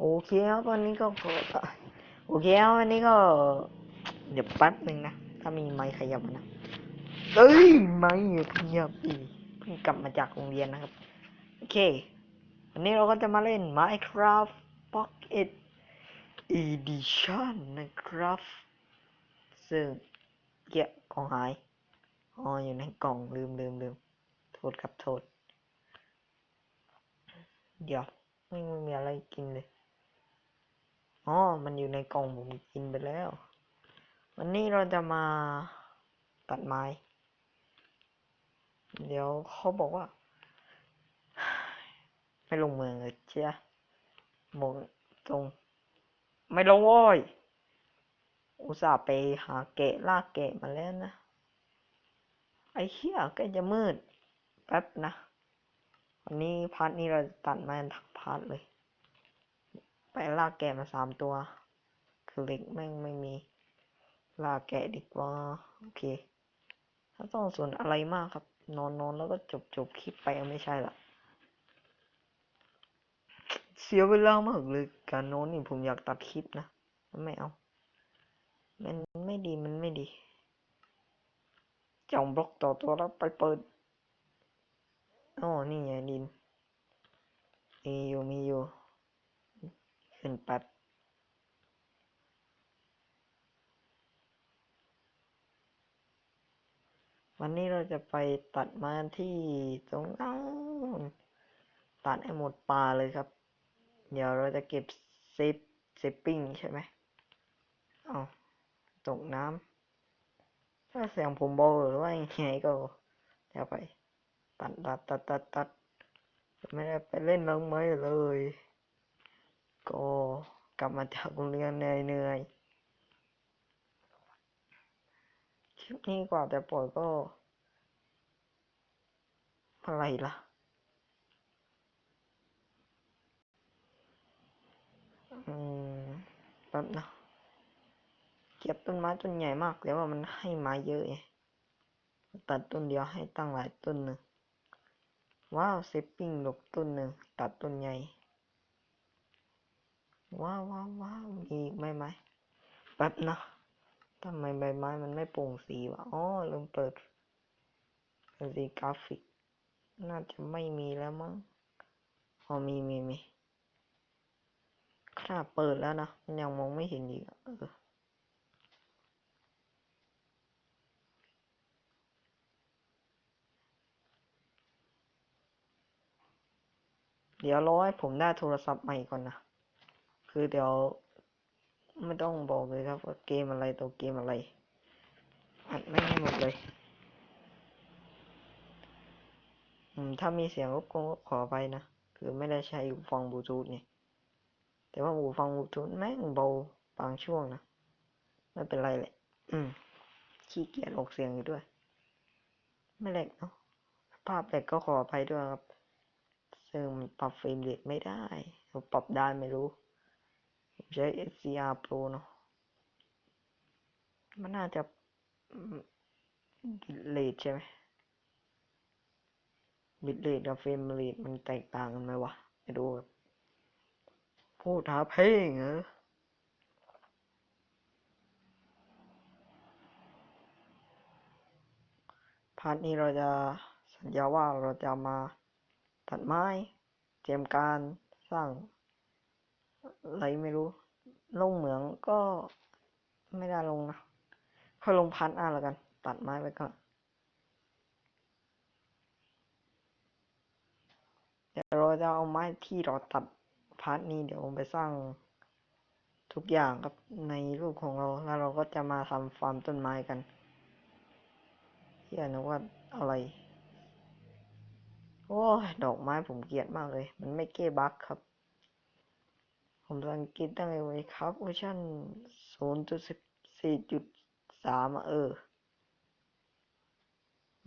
โอเคครับวันนี้ก็ขอโอเคครับวันนี้ก็ เดี๋ยวแป๊บหนึ่งนะ ถ้ามีไมค์ขยับนะเอ้ยไมค์ขยับอีกเพิ่งกลับมาจากโรงเรียนนะครับ โอเค วันนี้เราก็จะมาเล่น Minecraft Pocket Edition นะครับซึ่งเกี่ยของหายอ๋ออยู่ในกล่องลืมลืมลืมโทษครับโทษ เดี๋ยว ไม่มีอะไรกินเลย อ๋อ มันอยู่ในกล่องผมกินไปแล้ว วันนี้เราจะมาตัดไม้ เดี๋ยวเขาบอกว่า ไม่ลงเมืองเลยเชียบอกตรง ไม่ลงโว้ย อุตส่าห์ไปหาเกะลากเกะมาแล้วนะ ไอ้เหี้ยใกล้จะมืด แป๊บนะ วันนี้พาร์ทนี้เราจะตัดมาทั้งพาร์ทเลย ไปลากแกะมาสามตัวคือเล็กแม่งไม่มี ลากแกะดีกว่า โอเค ถ้าต้องส่วนอะไรมากครับ นอนนอนแล้วก็จบจบคลิปไปไม่ใช่ละเสียเวลามากเลยการนอนนี่ผมอยากตัดคลิปนะ ไม่เอา มันไม่ดีมันไม่ดีจ่องบล็อกต่อตัวแล้วไปเปิดอ๋อนี่ไงดิน มีอยู่มีอยู่ขึ้นแป๊บ วันนี้ เราจะไปตัดมาที่ตรงนั้นตัดให้หมดป่าเลยครับ เดี๋ยวเราจะเก็บซฟเซฟปิ้งใช่ไหมเอาตกน้ำถ้าเสียงผมเบาหรือว่ายังไงก็เดี๋ยวไป ตัดตัดตัดตัดตัดไม่ได้ไปเล่นน้องไม้เลย ก็กลับมาจากโรงเรียนเหนื่อยๆคลิปนี้กว่าจะปล่อยก็ อะไรล่ะ อืมแป๊บนะเก็บต้นไม้ต้นใหญ่มากแต่ว่ามันให้ไม้เยอะไงตัดต้นเดียวให้ตั้งหลายต้นหนึ่งว้าวเซปปิ้งหลบต้นหนึ่งตัดต้นใหญ่ ว้าวว้าวว้าวมีอีกไมไหมแป๊บนะทำไมใบไม้มันไม่โปร่งสีวะอ๋อลืมเปิดสีกราฟิก น่าจะไม่มีแล้วมั้งอ๋อมีมีมีขนาดเปิดแล้วนะมันยังมองไม่เห็นอีกเออเดี๋ยวรอให้ผมได้โทรศัพท์ใหม่ก่อนนะ คือเดี๋ยวไม่ต้องบอกเลยครับว่าเกมอะไรตัวเกมอะไร อัดไม่ให้หมดเลย อืมถ้ามีเสียงรบกวนก็ขอไปนะ คือไม่ได้ใช้หูฟังบลูทูธไงแต่ว่าหูฟังบลูทูธแม่งเบาบางช่วงนะ ไม่เป็นไรแหละ อืม ขี้เกียจออกเสียงอยู่ด้วย ไม่แหลกเนาะ ภาพแหลกก็ขออภัยด้วยครับ ซึ่งปรับเฟรมเรทไม่ได้ ปรับได้ไม่รู้ ใช้ SCR Pro เนาะ มันน่าจะเรทใช่ไหม บิตเรทกับเฟรมเรทมันแตกต่างกันไหมวะไม่รู้ครับพูดหาเพลงเหรอพาร์ทนี้เราจะสัญญาว่าเราจะมาตัดไม้เตรียมการสร้างอะไรไม่รู้ ลงเหมืองก็ไม่ได้ลงนะค่อยลงพันอะแล้วกัน ตัดไม้ไปก่อน ดี๋ยวเราจะเอาไม้ที่เราตัดพาร์ทนี้เดี๋ยวผมไปสร้างทุกอย่างครับในรูปของเราแล้วเราก็จะมาทำฟาร์มต้นไม้กันเฮียนึกว่าอะไร โอ้ดอกไม้ผมเกลียดมากเลย มันไม่เก้บักครับ ผมสังเกตตั้งไว้ครับเวอร์ชันศูนย์จุดสิบสี่จุดสามเออ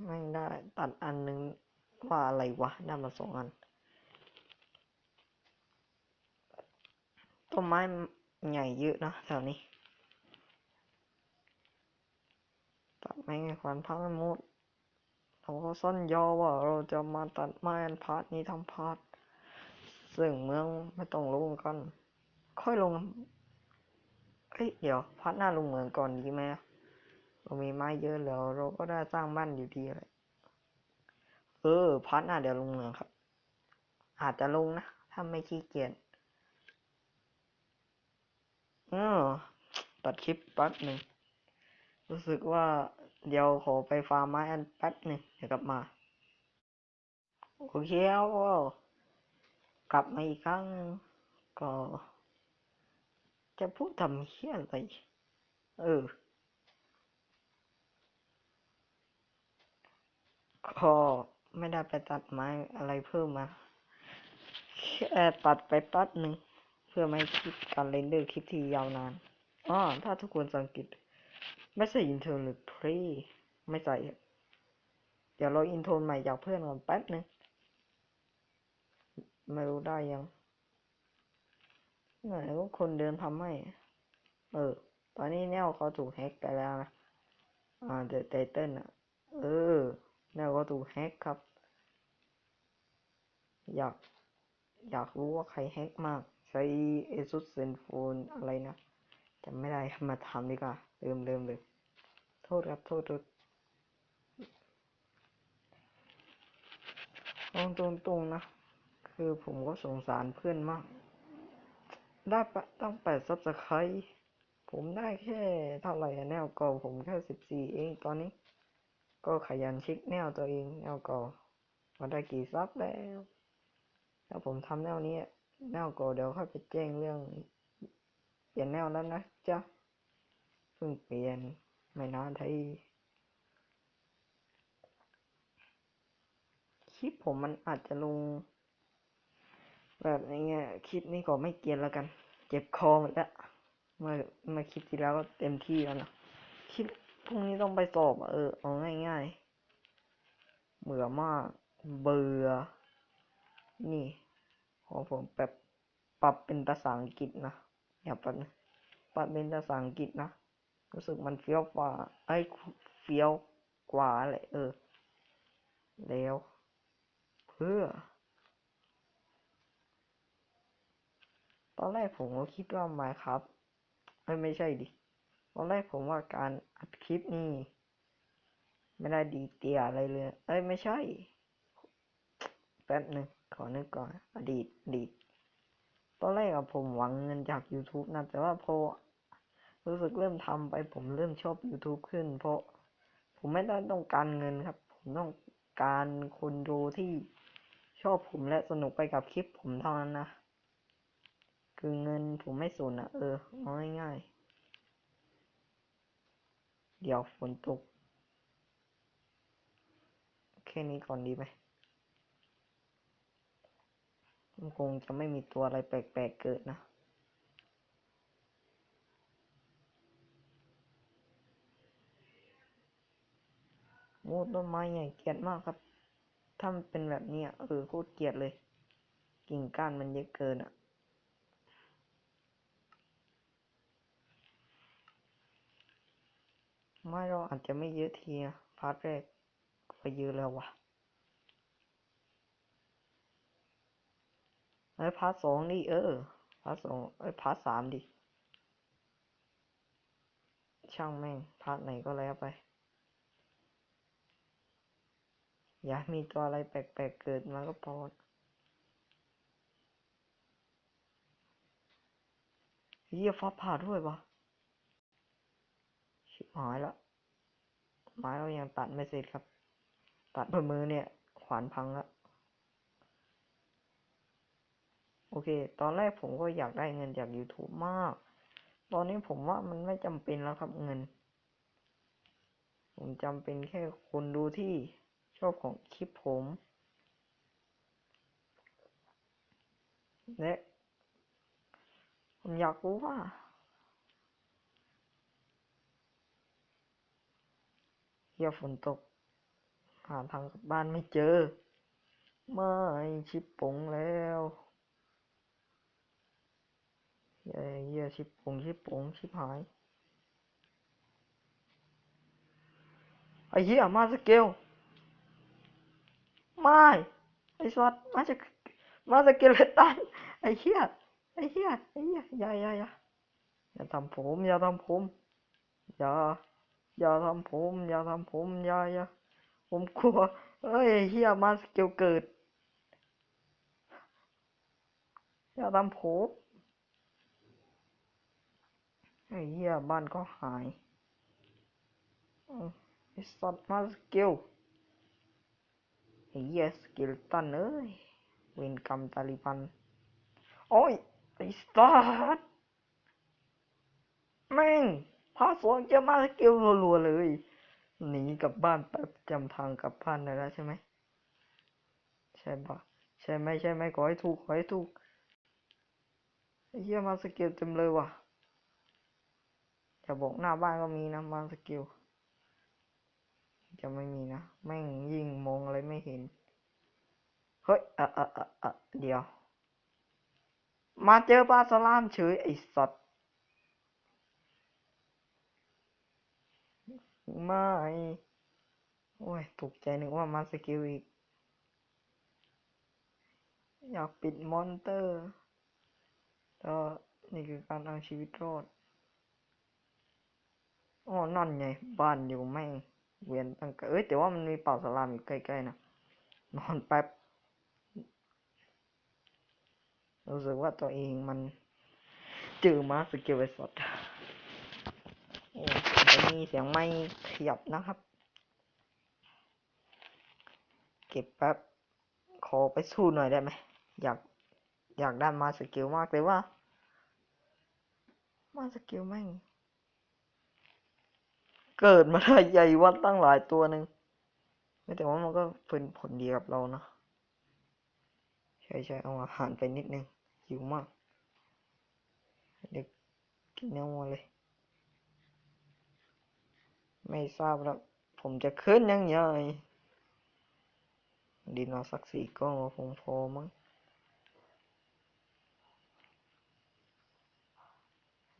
ไม่ได้ตัดอันหนึงว่าอะไรวะได้มาสองอัน ต้นไม้ใหญ่เยอะนะแถวนี้ตัดไม้ไงควันพังไปหมดเราก็ซ่อนยอว่าเราจะมาตัดไม้อันพาร์ทนี้ทั้งพาร์ทซึ่งเมืองไม่ต้องรู้กัน ค่อยลงเฮ้ยเดี๋ยวพัดหน้าลงเหมืองก่อนดีไหมเรามีไม้เยอะแล้วเราก็ได้สร้างบ้านอยู่ดีเลยเออพัดหน้าเดี๋ยวลงเหมืองครับ อาจจะลงนะถ้าไม่ขี้เกียจ เออตัดคลิปแป๊บหนึ่ง รู้สึกว่าเดี๋ยวขอไปฟาร์มไม้อันแป๊บหนึ่งเดี๋ยวกลับมา โอเคแล้วก็กลับมาอีกครั้งก็ จะพูดทำเฮี้ยอะไรเออก็ไม่ได้ไปตัดไม้อะไรเพิ่มมา แค่ตัดไปแป๊บหนึ่ง เพื่อไม่ให้คลิปการเรนเดอร์คลิปที่ยาวนานอ๋อถ้าทุกคนสังเกตไม่ใช่อินโทรหรือเพลไม่ใส่ เดี๋ยวเราอินโทรใหม่จากเพื่อนก่อนแป๊บหนึ่งไม่รู้ได้ยังไหนก็คนเดินทำให้ เออ ตอนนี้แนวเขาถูกแฮ็กไปแล้วนะ อ่าเดอะไตเติ้ลอะ เออ แนวเขาถูกแฮ็กครับ อยาก อยากรู้ว่าใครแฮ็กมาก ใช้ ASUS ZenFone อะไรนะจำไม่ได้มาทำดีกว่าลืมลืมเลย โทษครับ โทษโทษเอาตรงๆนะ คือผมก็สงสารเพื่อนมาก ได้ปะตั้งแปดซับสไครต์ผมได้แค่เท่าไหร่อะแนวก่าผมแค่สิบสี่เองตอนนี้ ก็ขยันเช็คแนวตัวเองแนวเก่ามาได้กี่ซับแล้วถ้าผมทำแนวนี้ แนวก่าเดี๋ยวค่อยไปแจ้งเรื่อง เปลี่ยนแนวแล้วนะจ๊ะเพิ่งเปลี่ยนไม่นานทีคลิปผมมันอาจจะลง แบบนี้ไงคลิปนี้ก็ไม่เกียนแล้วกัน เจ็บคอหมดแล้วเมื่อเมื่อคลิปที่แล้วก็เต็มที่แล้วนะคลิปพรุ่งนี้ต้องไปสอบเออเอาง่ายๆเบื่อมาก เบื่อนี่ ของผมแบบปรับเป็นภาษาอังกฤษนะอย่าแป๊บนะปรับเป็นภาษาอังกฤษนะรู้สึกมันเฟี้ยวกว่าไอ้เฟี้ยวกว่าแหละเออ แล้ว เพื่อ ตอนแรกผมก็คิดว่า Minecraft เอ้ไม่ใช่ดิตอนแรกผมว่าการอัดคลิปนี่ ไม่ได้ดีเตียอะไรเลย เอ้ยไม่ใช่ แป๊บหนึ่ง ขอนึกก่อน อดีตอดีตตอนแรกอะผมหวังเงินจาก YouTube นะ แต่ว่าพอรู้สึกเริ่มทำไปผมเริ่มชอบ YouTube ขึ้น เพราะผมไม่ได้ต้องการเงินครับ ผมต้องการคนดูที่ชอบผมและสนุกไปกับคลิปผมเท่านั้นนะ คือเงินผมไม่สนะเออเอาง่ายๆเดี๋ยวฝนตก แค่นี้ก่อนดีไหม มันคงจะไม่มีตัวอะไรแปลกๆเกิดนะโอ้ต้นไม้ใหญ่เกลียดมากครับ ถ้ามันเป็นแบบนี้เออโคตรเกลียดเลย กิ่งก้านมันเยอะเกินอะไม่เราอาจจะไม่เยอะทีอะพาร์ทแรกก็เยอะแล้วว่ะ ไอ้พาร์ทสองดิเออพาร์ทสองไอ้พาร์ทสามดิ ช่างแม่งพาร์ทไหนก็แล้วไป อย่ามีตัวอะไรแปลกๆเกิดมาก็พอเฮียฟ้าผ่าด้วยวะชิบหายละไม้เรายังตัดไม่เสร็จครับ ตัดด้วยมือเนี่ย ขวานพังละ โอเค ตอนแรกผมก็อยากได้เงินจาก YouTube มาก ตอนนี้ผมว่ามันไม่จำเป็นแล้วครับเงิน ผมจำเป็นแค่คนดูที่ชอบของคลิปผม และผมอยากรู้ว่า เฮียฝนตก หาทางกลับบ้านไม่เจอ ไม่ชิปปงแล้ว เฮียเฮียชิปปงชิปปงชิปหาย ไอ้เหี้ยมาสเกล ไม่ ไอ้สัตว์มาสเกมาสเกลเลตัน ไอ้เหี้ย ไอ้เหี้ย ไอ้เหี้ย อย่าอย่าอย่าอย่าทำผม อย่าทำผม อย่า อย่าทำผม อย่าทำผม อย่าอย่าผมกลัว เอ้ยเหี้ยมาสเกลเกิด อย่าทำผม ไอ้เหี้ยบ้านก็หายอืมไอ้สัตว์มาสเกลไอ้เหี้ยสเกลตันเอ้ยเวรกรรมตาลิบันโอ้ยไอ้สัสแม่งพาสวนจะมาสกิลรัวๆเลยหนีกลับบ้านแป๊บจำทางกลับบ้านได้แล้วใช่ไหมใช่ปะใช่ไหมใช่ไหมขอให้ถูกขอให้ถูกไอ้เหี้ยมาสกิลเต็มเลยว่ะ จะบอกหน้าบ้านก็มีนะมาสกิล จะไม่มีนะ แม่งยิงมองอะไรไม่เห็น เฮ้ย เอะอะอะอะเดี๋ยว มาเจอปลาสลามเฉยไอ้สัตว์ไม่โอ้ยตกใจนึกว่ามาสกิลอีก อยากปิดมอนเตอร์ก็นี่คือการเอาชีวิตรอด อ๋อนั่นไง บ้านอยู่แม่งเวียนตั้งแต่เอ้ยแต่ว่ามันมีเป่าสลามอยู่ใกล้ๆนะนอนแป๊บรู้สึกว่าตัวเองมันเจอมาสกิลไอสดโอ้จะมีเสียงไม่ขยับนะครับ เก็บแป๊บ ขอไปสู้หน่อยได้ไหม อยาก อยากได้มาสกิลมากเลยว่า มาสกิลแม่ง เกิดมาได้ใหญ่วัดตั้งหลายตัวหนึ่งแต่ว่ามันก็เป็นผลดีกับเรานะใช่ใช่เอาอาหารไปนิดนึงหิวมาก เด็กกินเนื้อวัวเลย ไม่ทราบแล้ว ผมจะขึ้นยังไงดินเอาสักสี่ก้อนคงพอมั้ง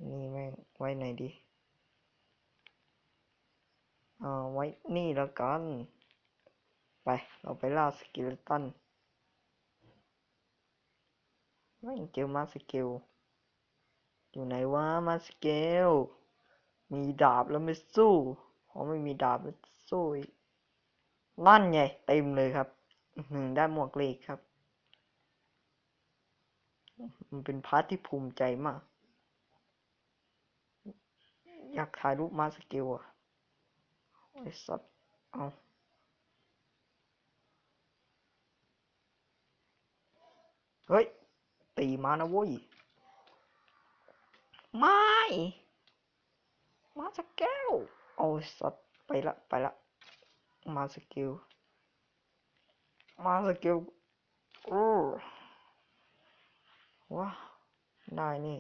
นี่แม่งไว้ไหนดี เอาไว้นี่แล้วกัน ไป เราไปล่าสกิลตันไม่เจอมาสเกลอยู่ไหนวะมาสเกลมีดาบแล้วไม่สู้เพอไม่มีดาบแล้วสู้อีกนั่นไงเต็มเลยครับอื้อหือได้หมวกเหล็กครับ มันเป็นพาร์ทที่ภูมิใจมาก อยากถ่ายรูปมาสเกลอะ ไอ้สัตว์เอาเฮ้ย ตีมานะเว้ย ไม่ มาสเกลเอาสัตว์ไปละ ไปละ มาสเกลมาสเกลโอ้ว้าได้นี่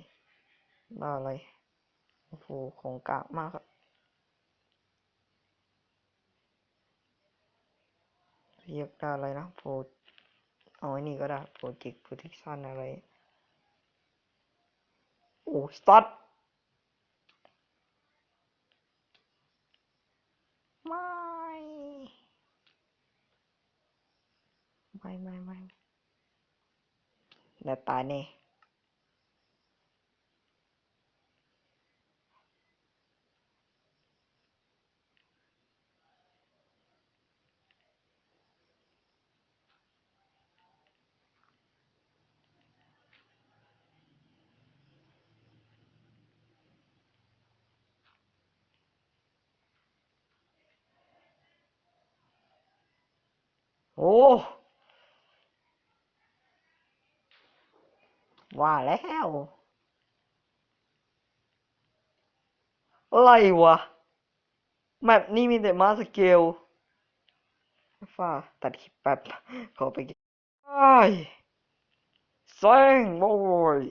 ได้อะไร โอ้โห ของกากมากครับ เรียกได้อะไรนะโปรเอาไอ้นี่ก็ได้โปรเจกต์โปรเทคชั่นอะไร โอ้สตาร์ทไม่ไม่ไม่ไม่เดี๋ยวตายแน่ อ้ว่าแล้วอะไรวะ แมปนี้มีแต่มาสเกลฟ้าตัดคลิปแป๊บขอไปกินไอ้ายเซ็งโว้ย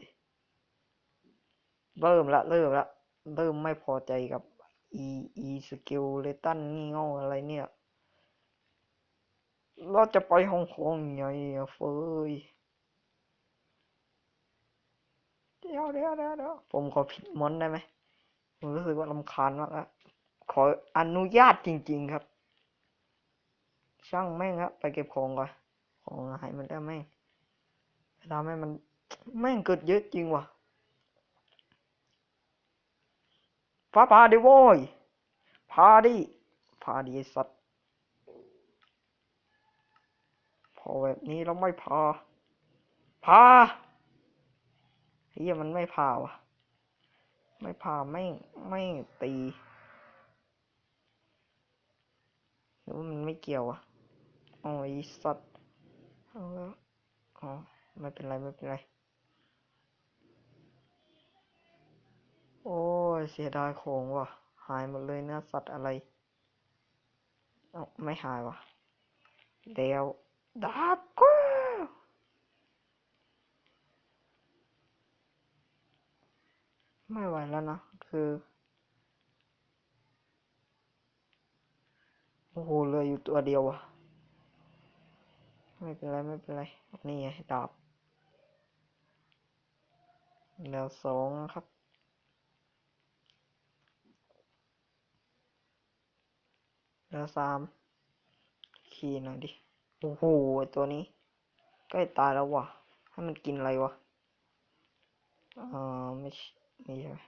เริ่มละเริ่มละ เริ่มไม่พอใจกับ อี อีสกิลเลตันงี่เง่าอะไรเนี่ย เราจะไปฮ่องกงไงเฟยเดี๋ยวเดี๋ยวเดี๋ยวเดี๋ยวผมขอผิดมอนได้ไหมผมรู้สึกว่ารำคาญมากอะขออนุญาตจริง ๆครับ ช่างแม่งครับไปเก็บของก่อน ของหายมันแล้แม่งทำให้มันแม่งเกิดเยอะจริงว่ะฟ้าผ่าดิโว้ยพาดิพาดี้สัตว พ อแบบนี้เราไม่พาพาเฮียมันไม่พาวะไม่พาไม่ไม่ตีหรือว่ามันไม่เกี่ยวอะโอ้ยสัตว์เอาแล้วอ๋อไม่เป็นไรไม่เป็นไร โอ้ยเสียดายของว่ะ หายหมดเลยนะสัตว์อะไร เอาไม่หายว่ะเดี๋ยว ดาบกูไม่ไหวแล้วนะ คือ โอ้โหเหลยอยู่ตัวเดียวอะไม่เป็นไร ไม่เป็นไร นี่ไงดาบเหลือสองครับเหลือสาม ขี่หน่อยดิ โอ้โหตัวนี้ใกล้ตายแล้ววะให้มันกินอะไรวะอ่าไม่ใช่นี่ใช่ไหม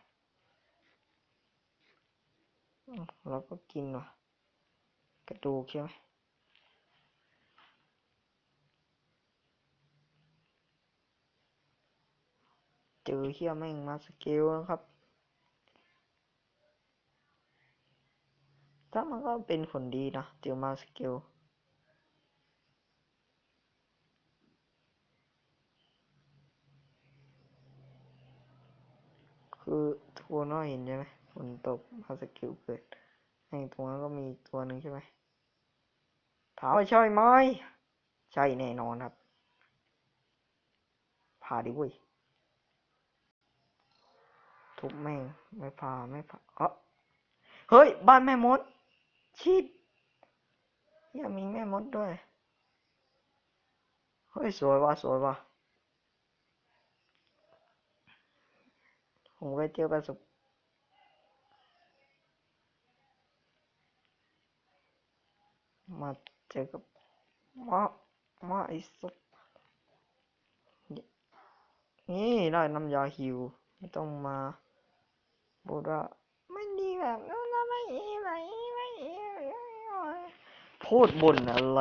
เราก็กินว่ะกระดูกใช่ไหมเจอเฮียแม่งมาสเกลนะครับ ถ้ามันก็เป็นผลดีนะ เจอมาสเกล คือทุกคนก็เห็นใช่ไหมฝนตกมาสกิลเกิดในตรงนั้นก็มีตัวหนึ่งใช่ไหมถามว่าใช่ไหมใช่แน่นอนครับพาดิเว้ยทุบแม่งไม่พาไม่พาเออเฮ้ย บ้านแม่มด ชิดยังมีแม่มดด้วย เฮ้ย สวยว่ะสวยว่ะ ผมก็เจอประสบมาเจอกับมามาไอ้สัสนี่ได้น้ำยาหิว ไม่ต้องมาบูดว่าไม่ดีแบบนั้นไม่ดีไม่ดีไม่ดีพูดบ่นอะไร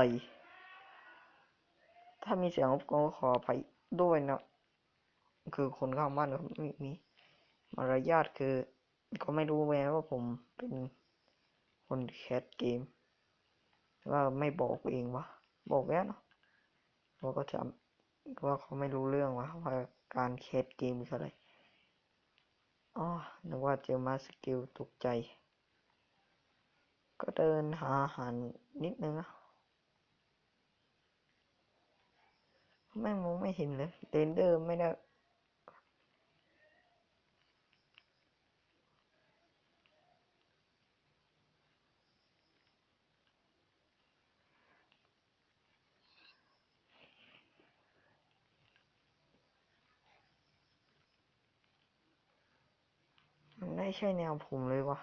ถ้ามีเสียงรบกวนก็ขออภัยด้วยนะ คือคนข้างบ้านเขาไม่ มารยาทคือ ก็ไม่รู้แม้ว่าผมเป็นคนแคสเกมว่าไม่บอกเองวะบอกแล้วเนาะเราก็จำว่าเขาไม่รู้เรื่องวะว่าการแคสเกมคืออะไรอ๋อนึกว่าเจอมาสกิลตกใจ ก็เดินหาอาหารนิดนึงนะไม่มองไม่เห็นเลยเรนเดอร์ไม่ได้ ใช่แนวผมเลยวะ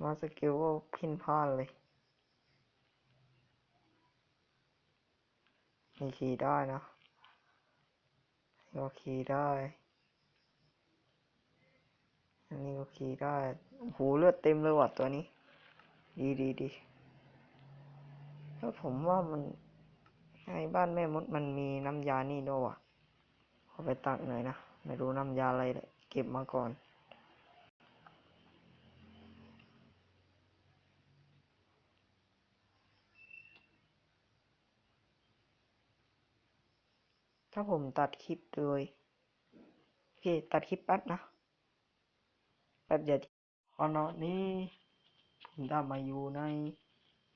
มาสกิลก็พินพลาดเลยมีขี่ได้นะก็ขี่ได้ อันนี้ก็ขี่ได้โอ้โหเลือดเต็มเลยว่ะตัวนี้ ดีดีดีแล้วผมว่ามันในบ้านแม่มดมันมีน้ำยานี่ด้วยว่ะขอไปตักหน่อยนะ ไม่รู้น้ำยาอะไรเลย เก็บมาก่อน ถ้าผมตัดคลิปโดยโอเคตัดคลิปแป๊บนะแป๊บเดียวขณะนี้ผมได้มาอยู่ใน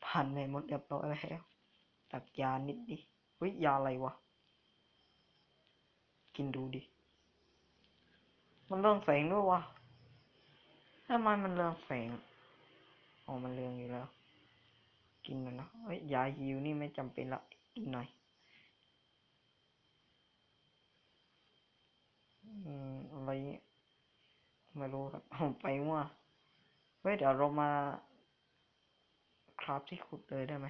ผ่านในหมดเรียบร้อยแล้วตักยานิดดิเฮ้ยยาอะไรวะ กินดูดิ มันเรืองแสงด้วยวะทำไมมันเรืองแสงอ๋อมันเรืองอยู่แล้ว กินหน่อยนะเฮ้ยยาฮิวนี่ไม่จำเป็นละกินหน่อย อืมอะไรเนี่ย ไม่รู้ครับผมไปมั่วเฮ้ยเดี๋ยวเรามาคราฟที่ขุดเลยได้ไหม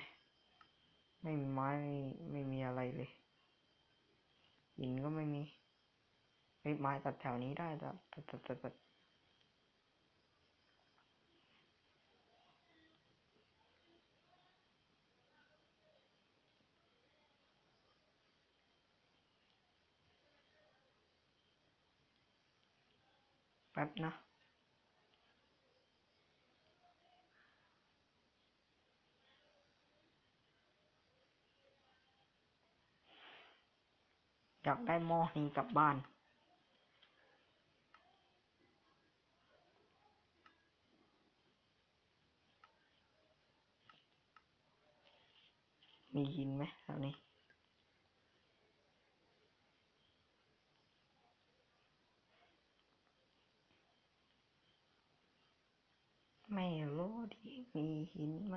ไม่มีไม้ไม่ไม่มีอะไรเลยหินก็ไม่มีไม้ตัดแถวนี้ได้แต่ตัดตัดตัด แป๊บนะอยากได้หม้อนี้กลับบ้าน มีหินไหมแถวนี้ ไม่รู้ดิ มีหินไหม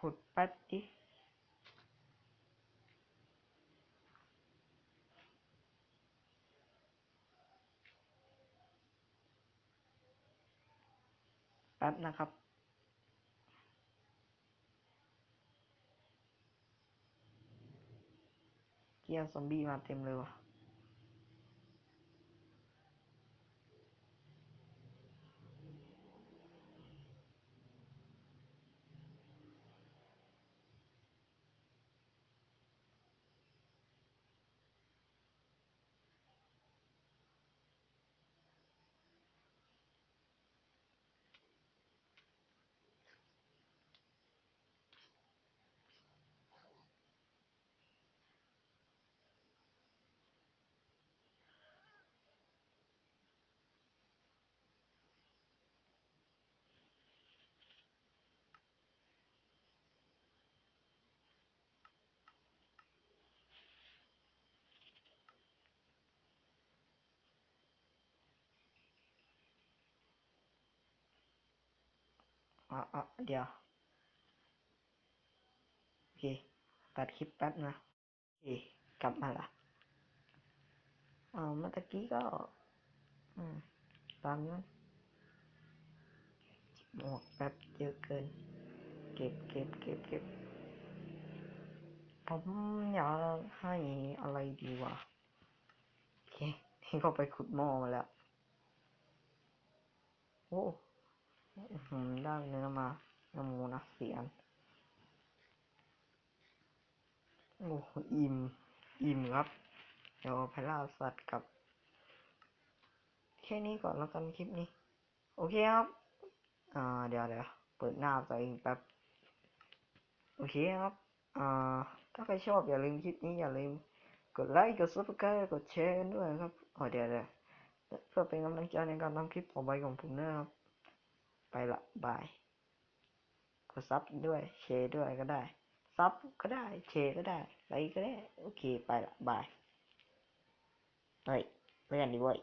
ขุดแป๊บดิแป๊บนะครับเกียร์ซอมบี้มาเต็มเลยว่ะ อะอะเดี๋ยว โอเค ตัดคลิปแป๊บนะโอเค กลับมาละอ่าเมื่อกี้ก็ อืม ตามนั้นหมวกแป๊บเยอะเกิน เก็บเก็บเก็บเก็บผมอยากให้อะไรดีวะโอเคนี่ก็ไปขุดหม้อมาแล้ว โอ้ ได้เนื้อมาเนื้อหมูนะสี่อันโอ้อิ่ม อิ่มครับ เดี๋ยวไปล่าสัตว์กับ แค่นี้ก่อนแล้วกันคลิปนี้ โอเคครับ อ่า เดี๋ยวเดี๋ยวเปิดหน้าตัวเองแป๊บ โอเคครับ อ่า ถ้าใครชอบอย่าลืมคลิปนี้อย่าลืมกดไลค์ กด subscribe กดแชร์ด้วยครับอ๋อเดี๋ยวเดี๋ยวเพื่อเป็นกำลังใจในการทำคลิปต่อไปของผมนะครับ ไปละบายกดซับด้วยเชด้วยก็ได้ ซับก็ได้เชก็ได้ไลค์ก็ได้ โอเคไปละบายเฮ้ยเล่นกันดีเว้ย